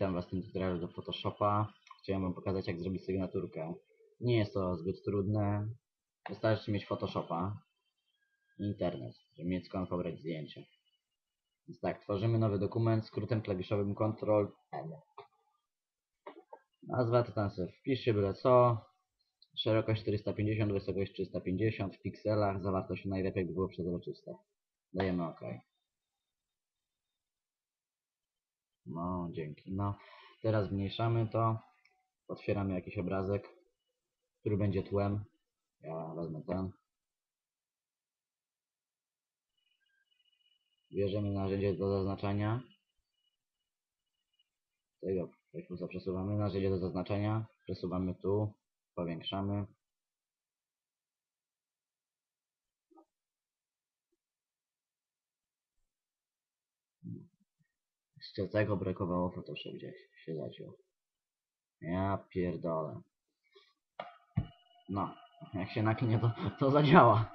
Witam was w tym tutorialu do Photoshopa. Chciałem wam pokazać jak zrobić sygnaturkę. Nie jest to zbyt trudne. Wystarczy mieć Photoshopa i internet, żeby mieć skąd pobrać zdjęcie. Więc tak, tworzymy nowy dokument skrótem klawiszowym Ctrl N. Nazwa to tam sobie wpiszcie byle co. Szerokość 450, wysokość 350 w pikselach, zawartość najlepiej by było przezroczyste. Dajemy OK. No, dzięki. No, teraz zmniejszamy to. Otwieramy jakiś obrazek, który będzie tłem. Ja wezmę ten. Bierzemy narzędzie do zaznaczania. Tego Playfusa przesuwamy. Narzędzie do zaznaczenia. Przesuwamy tu. Powiększamy. Jeszcze tego brakowało Photoshop gdzieś się zaciął. Ja pierdolę. No, jak się naklinie to, to zadziała.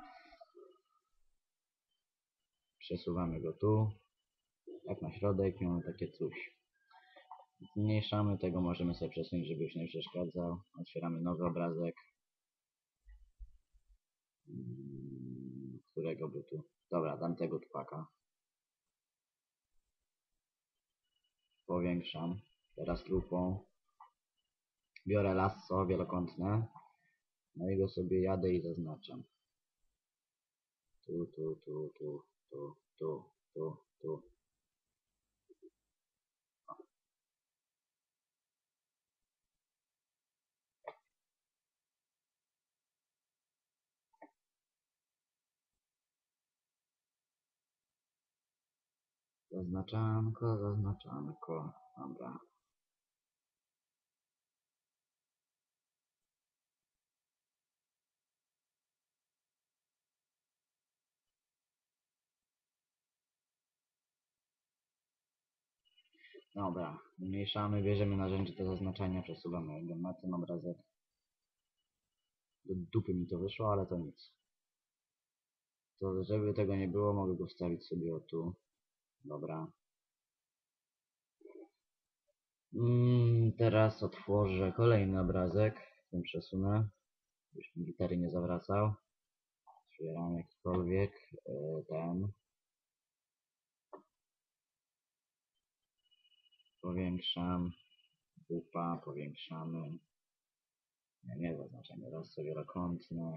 Przesuwamy go tu. Tak na środek mamy takie coś. Zmniejszamy tego, możemy sobie przesunąć, żeby już nie przeszkadzał. Otwieramy nowy obrazek. Mm, Którego by tu? Dobra, dam tego tupaka. Powiększam teraz lupą biorę lasso wielokątne. No i go sobie jadę i zaznaczam. Tu, tu, tu, tu, tu, tu Zaznaczanko, zaznaczanko. Dobra. Dobra, zmniejszamy, bierzemy narzędzie do zaznaczania, przesuwamy go na ten obrazek. Do dupy mi to wyszło, ale to nic. To żeby tego nie było, mogę go wstawić sobie o tu. Dobra. Mm, teraz otworzę kolejny obrazek. Ten przesunę. Już gitary nie zawracał. Otwieram jakikolwiek. e, Ten. Powiększam. Dupa, powiększamy. Nie, nie zaznaczamy. Raz sobie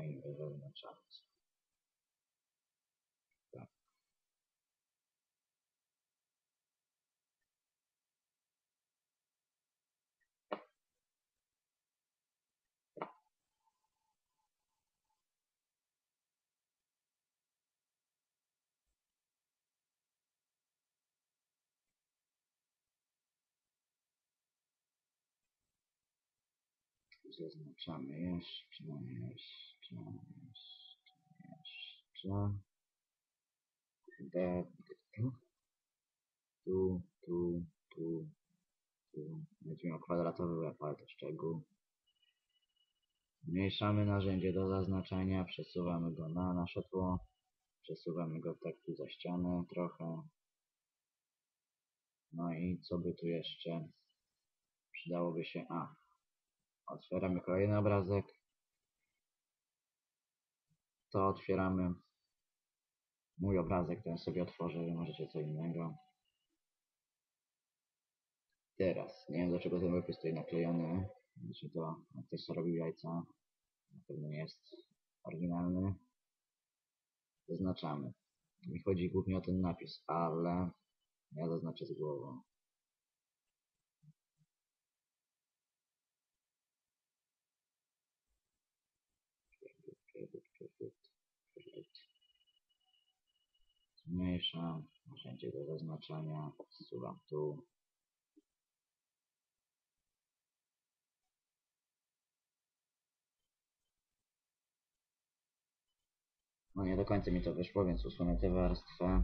i zaznaczamy. Zaznaczamy jeszcze, jeszcze, jeszcze, jeszcze. D, tu, tu, tu, tu, tu. Będziemy miał kwadratowy łeb, ale to szczegół. Zmniejszamy narzędzie do zaznaczenia, przesuwamy go na nasze tło. Przesuwamy go tak tu za ścianę trochę. No i co by tu jeszcze przydałoby się? A, otwieramy kolejny obrazek. To otwieramy mój obrazek, ten sobie otworzę, możecie co innego. Teraz, nie wiem dlaczego ten łeb jest tutaj naklejony. Znaczy to ktoś co robił jajca. Na pewno nie jest oryginalny. Zaznaczamy. Mi chodzi głównie o ten napis, ale ja zaznaczę z głową. Zmniejszam narzędzie do zaznaczania, zsuwam tu. No nie do końca mi to wyszło, więc usunę tę warstwę.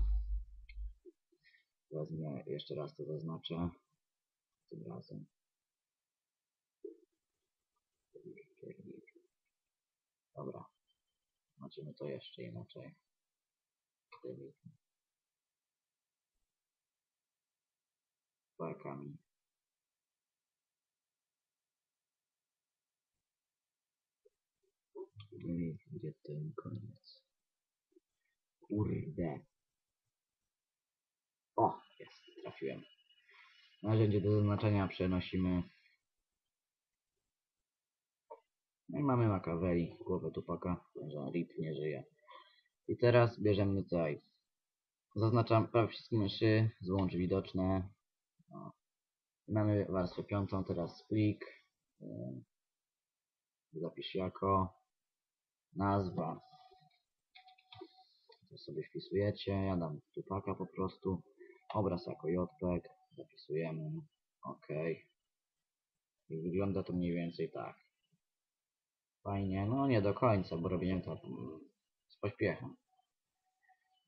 Wezmę jeszcze raz to zaznaczę. Tym razem. Dobra. Zobaczymy to jeszcze inaczej. Delete. parkami Ej, no gdzie ten koniec? Kurde. O, jest, trafiłem. Narzędzie do zaznaczenia przenosimy. No i mamy makaweli, głowę tupaka, że rip nie żyje. I teraz bierzemy tutaj. Zaznaczam prawie wszystkie myszy, złącz widoczne, o. Mamy warstwę piątą, teraz plik. Yy, Zapisz jako nazwa. To sobie wpisujecie. Ja dam Tupaka po prostu. Obraz jako JPEG. Zapisujemy. OK. I wygląda to mniej więcej tak. Fajnie. No nie do końca, bo robiłem to z pośpiechem.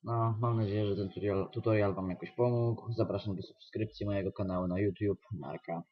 No, mam nadzieję, że ten tutorial, tutorial Wam jakoś pomógł. Zapraszam do subskrypcji mojego kanału na YouTube. Narka.